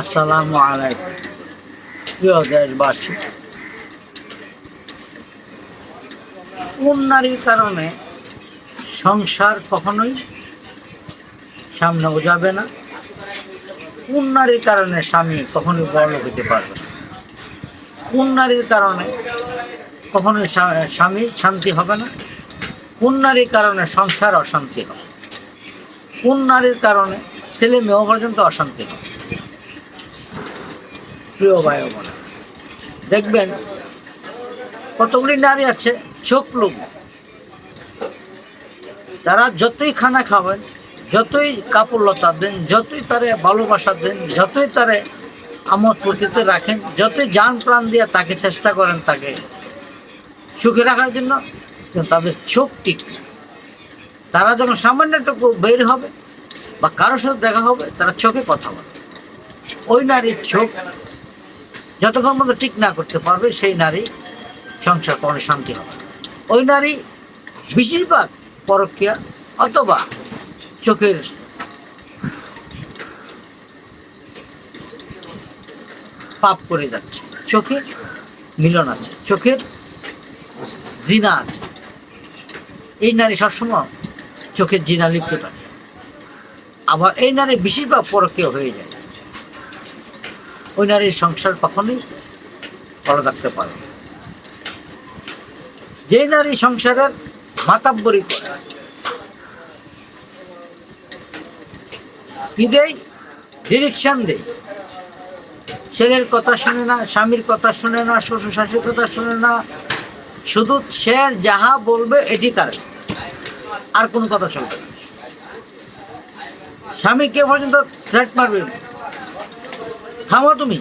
আসসালামু আলাইকুম। প্রিয় দেশবাসী কোন নারীর কারণে সংসার কখনোই সামনে যাবে না। কোন নারীর কারণে স্বামী কখনোই বড় হতে পারবে না। কোন নারীর কারণে কখনোই স্বামী শান্তি হবে না। কোন নারীর কারণে সংসার অশান্তি হবে। কোন নারীর কারণে ছেলে মেয়েও পর্যন্ত অশান্তি হবে। প্রিয় ভাই ও বোনেরা, দেখবেন কতগুলি নারী আছে চোখ লোক তারা যতই খানা খাবেন যতই কাপড় লতা দেন যতই তারে ভালোবাসা দেন যতই তারে আমোদ ফুর্তিতে রাখেন যতই যান প্রাণ দিয়ে তাকে চেষ্টা করেন তাকে সুখে রাখার জন্য তাদের চোখ ঠিক। তারা যখন সামান্যটুকু বের হবে বা কারোর সাথে দেখা হবে তারা চোখে কথা বলে। ওই নারীর চোখ যতক্ষণ পর্যন্ত ঠিক না করতে পারবে, সেই নারী সংসার কখনো শান্তি হবে ওই নারী বেশিরভাগ পরকিয়া অথবা চোখের পাপ করে যাচ্ছে। চোখে মিলন আছে, চোখের জিনা আছে। এই নারী সবসময় চোখের জিনা লিপ্ত থাকে। আবার এই নারী বেশিরভাগ পরকীয় হয়ে যায়। ওই নারীর সংসার কখনোই ভালো থাকতে পারে যে নারী সংসারের মাতাব্বরি করে কি দেয় ডিরেকশন দেয়। ছেলের কথা শুনে না, স্বামীর কথা শুনে না, শ্বশুর শাশুর কথা শুনে না, শুধু সে যাহা বলবে এটি তার। আর কোনো কথা চলবে না। স্বামী কে পর্যন্ত থ্রেট মারবে না। থামো তুমি,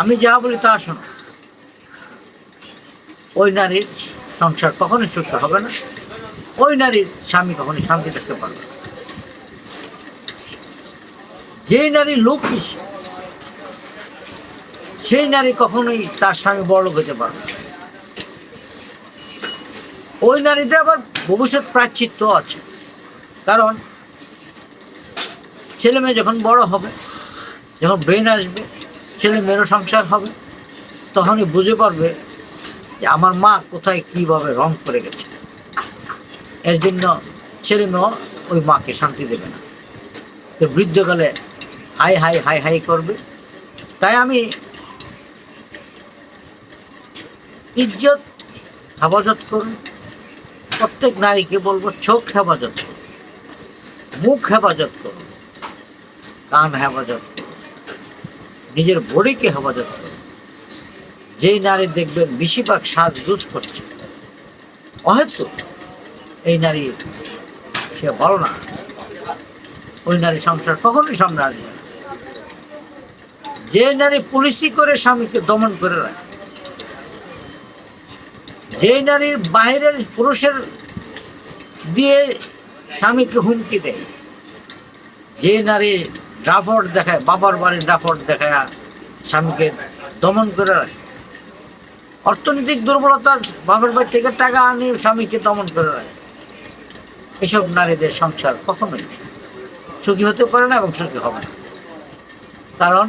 আমি যা বলি তা শোনো ওই নারীর সংসার কখনোই সুস্থ হবে না, ওই নারীর স্বামী কখনোই শান্তি থাকতে পারবে যেই নারী লোক সেই নারী কখনোই তার স্বামী বড় হতে পারবে। ওই নারীতে আবার ভবিষ্যৎ প্রাচ্ছিত্য আছে, কারণ ছেলে মেয়ে যখন বড় হবে, যখন ব্রেন আসবে ছেলে মেয়েরও সংসার হবে, তখনই বুঝে পারবে যে আমার মা কোথায় কীভাবে রং করে গেছে। এর জন্য ছেলে মেয়েও ওই মাকে শান্তি দেবে না। তো বৃদ্ধকালে হাই হাই হাই হাই করবে। তাই আমি ইজ্জত, হেফাজত করুন। প্রত্যেক নারীকে বলব, চোখ হেফাজত করুন, মুখ হেফাজত করুন, কান হেফাজত করুন। নিজের বডিকে হেফাজত করুন যেই নারী দেখবেন বেশিরভাগ সাজগুজ করছে। অহেতু এই নারী সে বলো না। ওই নারী সংসার কখনোই সামনে আসবে যে নারী পুলিশি করে স্বামীকে দমন করে রাখে যে নারীর বাইরের পুরুষের দিয়ে স্বামীকে হুমকি দেয় যে নারী ড্রাফট দেখায়, বাবার বাড়ির ড্রাফট দেখায়, স্বামীকে দমন করে রাখে। অর্থনৈতিক দুর্বলতার বাবার বাড়ি থেকে টাকা আনি, স্বামীকে দমন করে রাখে। এসব নারীদের সংসার কখনোই সুখী হতে পারে না এবং সুখী হবে না। কারণ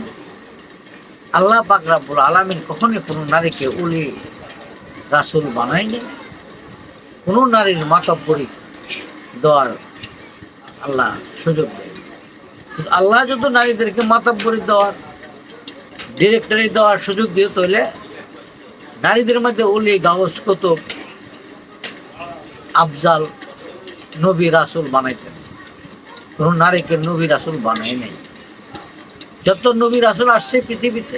আল্লাহ পাক রাব্বুল আলামিন কখনোই কোনো নারীকে উলি, রাসুল বানায়নি। কোনো নারীর মাতব্বরি দেওয়ার আল্লাহ সুযোগ আল্লাহ যদি নারীদেরকে মাতাব্বরি দেওয়ার ডিরেক্টরি দেওয়ার সুযোগ দিয়ে তৈলে নারীদের মধ্যে উলি গাউস কত আফজাল, নবী, রাসুল বানাইতেন কোনো নারীকে নবী, রাসুল বানায় নাই। যত নবী, রাসুল আসছে পৃথিবীতে,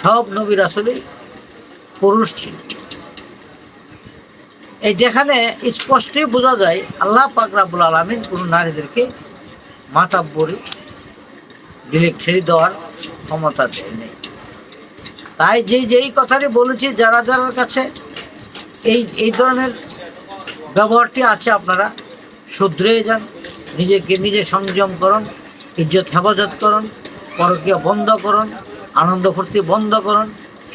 সব নবী, রাসুলই পুরুষ ছিল। এই যেখানে স্পষ্টই বোঝা যায়, আল্লাহ পাক রাব্বুল আলমিন কোনো নারীদেরকে মাতাব্বরি ডিরেক্টরি দেওয়ার ক্ষমতা নেই। তাই যেই যেই কথাটি বলেছি, যারা যারার কাছে এই এই ধরনের ব্যবহারটি আছে, আপনারা শুধরে যান, নিজেকে নিজে সংযম করুন, ইজ্জত হেফাজত করুন, পরকীয় বন্ধ করুন, আনন্দ ফুর্তি বন্ধ করুন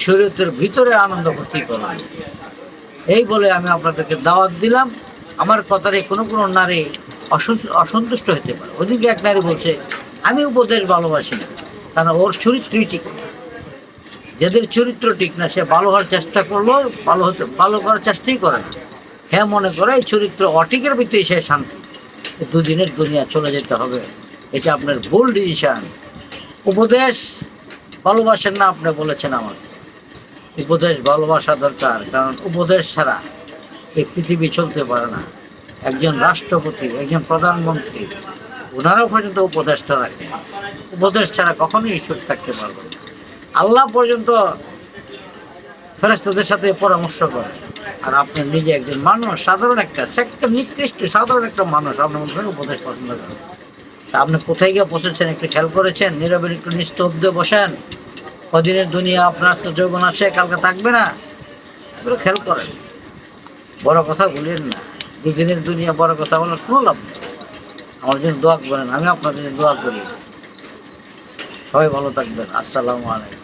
শরীরের ভিতরে আনন্দ ফুর্তি করুন। এই বলে আমি আপনাদেরকে দাওয়াত দিলাম। আমার কথারে কোনো কোনো নারী অসন্তুষ্ট হতে পারে। ওদিকে এক নারী বলছে, আমি উপদেশ ভালোবাসি না কারণ ওর চরিত্রই ঠিক না। যাদের চরিত্র ঠিক না, সে ভালো হওয়ার চেষ্টা করল ভালো হতে ভালো করার চেষ্টাই করে না। হ্যাঁ মনে করে এই চরিত্র অটিকের ভিতরে সে শান্তি। দুদিনের দুনিয়া চলে যেতে হবে। এটা আপনার ভুল ডিসিশন। উপদেশ ভালোবাসেন না আপনি বলেছেন আমাকে। উপদেশ ভালোবাসা দরকার, কারণ উপদেশ ছাড়া এই পৃথিবী চলতে পারে না। একজন রাষ্ট্রপতি, একজন প্রধানমন্ত্রী ওনারাও পর্যন্ত উপদেশটা রাখে। উপদেশ ছাড়া কখনোই ঈশ্বর থাকতে পারবে না। আল্লাহ পর্যন্ত ফেরেস্তাদের সাথে পরামর্শ করে। আর আপনি নিজে একজন মানুষ, সাধারণ একটা একটা নিকৃষ্ট, সাধারণ একটা মানুষ আপনার মধ্যে উপদেশ পছন্দ করেন। তা আপনি কোথায় গিয়ে বসেছেন, একটু খেয়াল করেছেন? নীরবে একটু নিস্তব্ধে বসেন। কদিনের দুনিয়া আপনার আজকে যৌবন আছে, কালকে থাকবে না। এগুলো খেয়াল করেন। বড় কথা বলেন না। দুদিনের দুনিয়া বড় কথা বলার কোনো লাভ নেই। আমার জন্য দোয়া করেন, আমি আপনার জন্য দোয়া করি। সবাই ভালো থাকবেন। আসসালামু আলাইকুম।